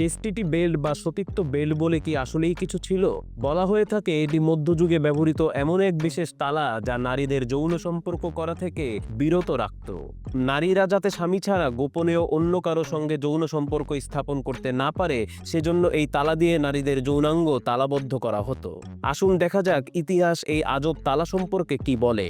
Chastity belt বা সতীত্ব belt বলে কি আসলেই কিছু ছিল? বলা হয়ে থাকে এটি মধ্যযুগে ব্যবহৃত এমন এক বিশেষ তালা যা নারীদের যৌন সম্পর্ক করা থেকে বিরত রাখত। নারীরা যাতে স্বামী ছাড়া গোপনেও অন্য কারও সঙ্গে যৌন সম্পর্ক স্থাপন করতে না পারে, সেজন্য এই তালা দিয়ে নারীদের যৌনাঙ্গ তালাবদ্ধ করা হতো। আসুন দেখা যাক ইতিহাস এই আজব তালা সম্পর্কে কি বলে।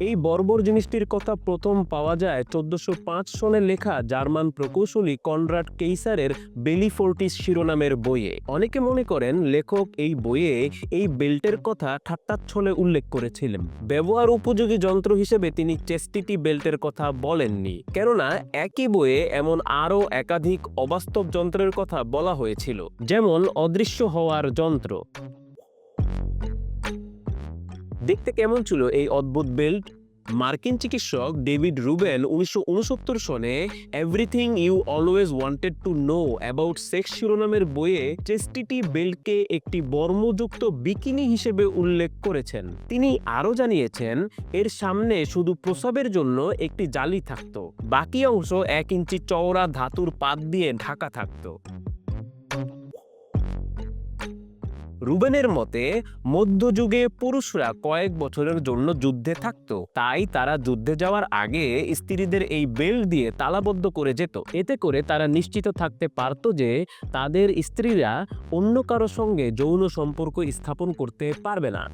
এই বর্বর জিনিসটির কথা প্রথম পাওয়া যায় চোদ্দশো সনে লেখা জার্মান প্রকৌশলী কনরাড কেইসারের বেলিফোর্টিস শিরোনামের বইয়ে। অনেকে মনে করেন লেখক এই বইয়ে এই বেল্টের কথা ঠাট্টাচ্ছলে উল্লেখ করেছিলেন। ব্যবহার উপযোগী যন্ত্র হিসেবে তিনি চেস্টিটি বেল্টের কথা বলেননি। কেননা একই বইয়ে এমন আরও একাধিক অবাস্তব যন্ত্রের কথা বলা হয়েছিল, যেমন অদৃশ্য হওয়ার যন্ত্র। দেখতে কেমন ছিল এই অদ্ভুত বেল্ট মার্কিন চিকিৎসক ডেভিড রুবেন উনিশশো সনে everything you always wanted to know about sex শিরোনামের বইয়ে চেস্টিটি বেল্টকে একটি বর্মযুক্ত বিকিনি হিসেবে উল্লেখ করেছেন। তিনি আরও জানিয়েছেন, এর সামনে শুধু প্রসবের জন্য একটি জালি থাকত, বাকি অংশ এক ইঞ্চি চওড়া ধাতুর পাত দিয়ে ঢাকা থাকতো। রুবেনের মতে, মধ্যযুগে পুরুষরা কয়েক বছরের জন্য যুদ্ধে থাকত। তাই তারা যুদ্ধে যাওয়ার আগে স্ত্রীদের এই বেল্ট দিয়ে তালাবদ্ধ করে যেত। এতে করে তারা নিশ্চিত থাকতে পারত যে, তাদের স্ত্রীরা অন্য কারও সঙ্গে যৌন সম্পর্ক স্থাপন করতে পারবে না।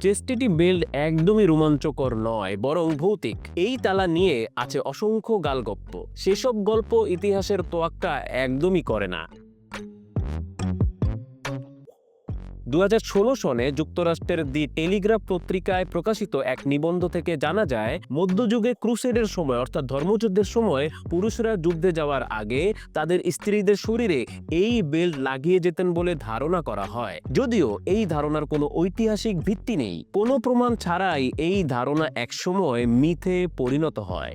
চেস্টিটি বেল্ট একদমই রোমাঞ্চকর নয়, বরং ভৌতিক। এই তালা নিয়ে আছে অসংখ্য গালগপ্প। সেসব গল্প ইতিহাসের তোয়াক্কা একদমই করে না। দু হাজার ষোলো সনে যুক্তরাষ্ট্রের দি টেলিগ্রাফ পত্রিকায় প্রকাশিত এক নিবন্ধ থেকে জানা যায়, মধ্যযুগে ক্রুসেডের সময়, অর্থাৎ ধর্মযুদ্ধের সময়, পুরুষরা যুদ্ধে যাওয়ার আগে তাদের স্ত্রীদের শরীরে এই বেল্ট লাগিয়ে যেতেন বলে ধারণা করা হয়। যদিও এই ধারণার কোনো ঐতিহাসিক ভিত্তি নেই। কোনো প্রমাণ ছাড়াই এই ধারণা একসময় মিথে পরিণত হয়।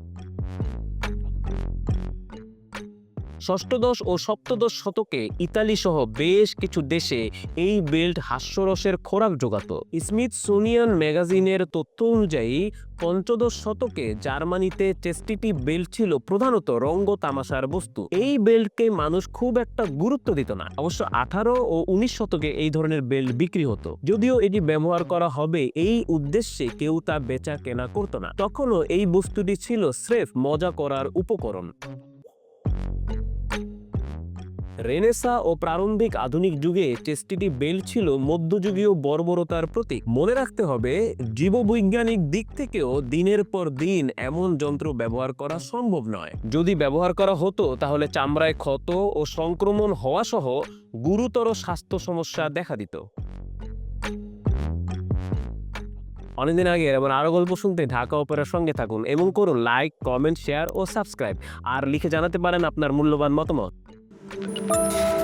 ষষ্ঠদশ ও সপ্তদশ শতকে ইতালি সহ বেশ কিছু দেশে এই বেল্ট হাস্যরসের খোরাক জোগাত। স্মিথসোনিয়ান ম্যাগাজিনের তথ্য অনুযায়ী, পঞ্চদশ শতকে জার্মানিতে চেস্টিটি বেল্ট ছিল প্রধানত রঙ্গ তামাশার বস্তু। এই বেল্টকে মানুষ খুব একটা গুরুত্ব দিত না। অবশ্য আঠারো ও উনিশ শতকে এই ধরনের বেল্ট বিক্রি হতো। যদিও এটি ব্যবহার করা হবে এই উদ্দেশ্যে কেউ তা বেচা কেনা করতো না। তখনও এই বস্তুটি ছিল স্রেফ মজা করার উপকরণ। রেনেসা ও প্রারম্ভিক আধুনিক যুগে চেস্টিটি বেল্ট ছিল মধ্যযুগীয় বর্বরতার প্রতীক। মনে রাখতে হবে, জীববৈজ্ঞানিক দিক থেকেও দিনের পর দিন এমন যন্ত্র ব্যবহার করা সম্ভব নয়। যদি ব্যবহার করা হতো, তাহলে চামড়ায় ক্ষত ও সংক্রমণ হওয়া সহ গুরুতর স্বাস্থ্য সমস্যা দেখা দিত। অনেকদিন আগে এবং আরও গল্প শুনতে ঢাকা অপেরার সঙ্গে থাকুন এবং করুন, লাইক, কমেন্ট, শেয়ার ও সাবস্ক্রাইব। আর লিখে জানাতে পারেন আপনার মূল্যবান মতামত। you